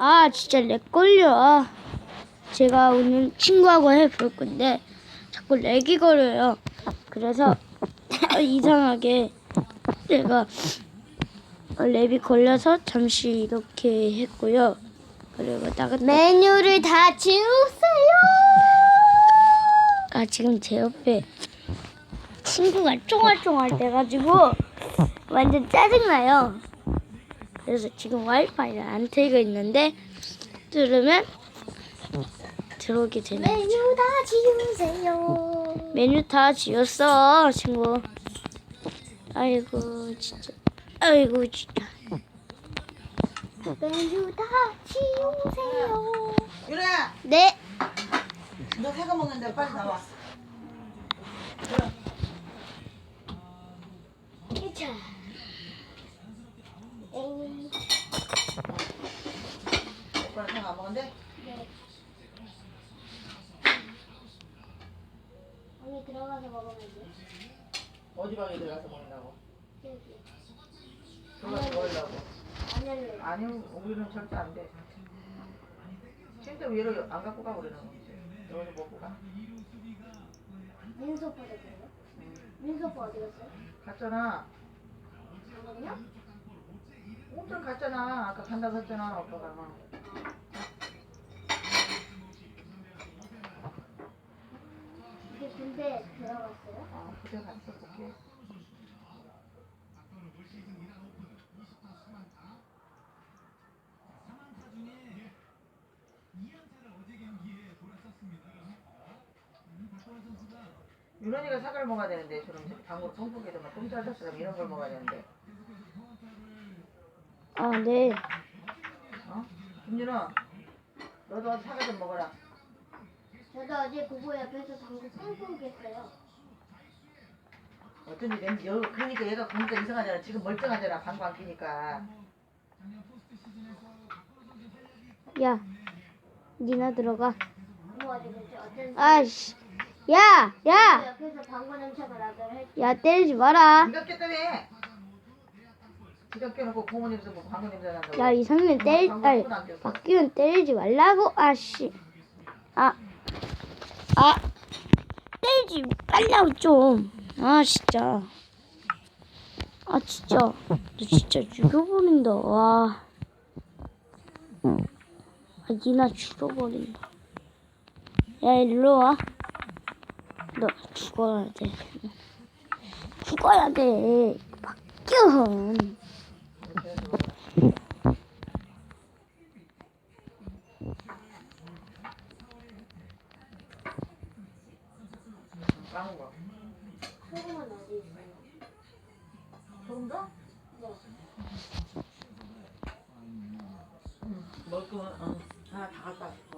아 진짜 렉 걸려. 아, 제가 오늘 친구하고 해볼 건데 자꾸 렉이 걸려요. 그래서 이상하게 제가 렉이 걸려서 잠시 이렇게 했고요. 그리고 나갔다. 메뉴를 다 지우세요. 아 지금 제 옆에 친구가 쫑알쫑알 돼가지고 완전 짜증나요. 그래서 지금 와이파이를 안 틀고 있는데 들으면 들어오게 되네. 메뉴 다 지우세요. 메뉴 다 지웠어 친구. 아이고 진짜. 아이고 진짜. 메뉴 다 지우세요. 유라야, 네. 너 새거 먹는데 빨리 나와. 자. 에이. 안 먹는데? 언니 들어가서 먹으면 돼. 어디 방에 들어가서 먹는다고? 여기. 들어가서 먹으려고. 안 할래. 아니, 우리는 절대 안 돼. 침대 위로 안 갖고 가, 우리는. 여기서 먹고 가. 민수 오빠 됐어요? 민수 오빠 어디 갔어요? 갔잖아. 잠깐만요. 엄청 갔잖아. 아까 간다고 했잖아, 오빠가. 이게 군대 들어갔어요? 아, 그때 갔어. 유런이가 사과를 먹어야 되는데 저런 방울 펑펑해도 막 똥잘졌으면 이런 걸 먹어야 되는데 아 네. 어? 김윤아 너도 사과 좀 먹어라 저도 어제 부부 옆에서 방구 뻥뻥 깼어요. 어쩐지 냄새 여 그러니까 얘가 보니까 이상하잖아 지금 멀쩡하잖아 방구 안 끼니까 야, 니나 들어가. 어쩐지 아씨, 야, 야, 옆에서 방구 냄새가 나더라 했지. 야 때리지 마라. 지갑 꼈다며 지갑 껴놓고 고모 냄새 뭐 방구 냄새 난다고 야 이상면 때리, 방구 아니 한번안 꼈어 박기훈 때리지 말라고. 아씨, 아, 아, 때리지 말라고 좀. 아 진짜. 아 진짜, 너 진짜 죽여버린다. 와. 아, 니나 죽여버린다. 야 일로 와. 너 죽어야 돼. 죽어야 돼. 박기훈. 까는 거 소금은 어디 있어요? 소금 더? 네. 응 먹을 거면 응 하나 다 갖다 먹어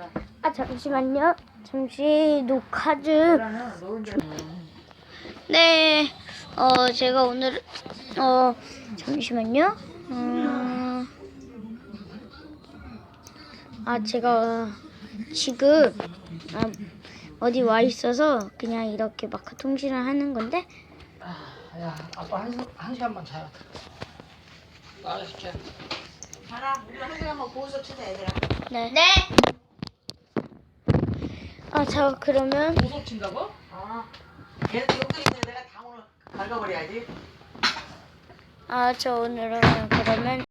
자, 아 잠시만요. 잠시 녹화 노른자. 네. 어 제가 오늘 어 잠시만요. 음, 아 제가 지금 아, 어디 와 있어서 그냥 이렇게 마크 통신을 하는 건데 야, 아빠 한, 시- 한 시간만 돼. 나가실게. 하나, 우리 한 시간만 보고서 치자, 얘들아. 네. 네. 아, 저 그러면 고속 친다고? 아, 얘는 여기 있는 내가 다 오늘 긁어버려야지. 아, 저 오늘은 그러면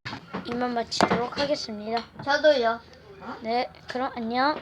이만 마치도록 하겠습니다. 저도요. 네, 그럼 안녕.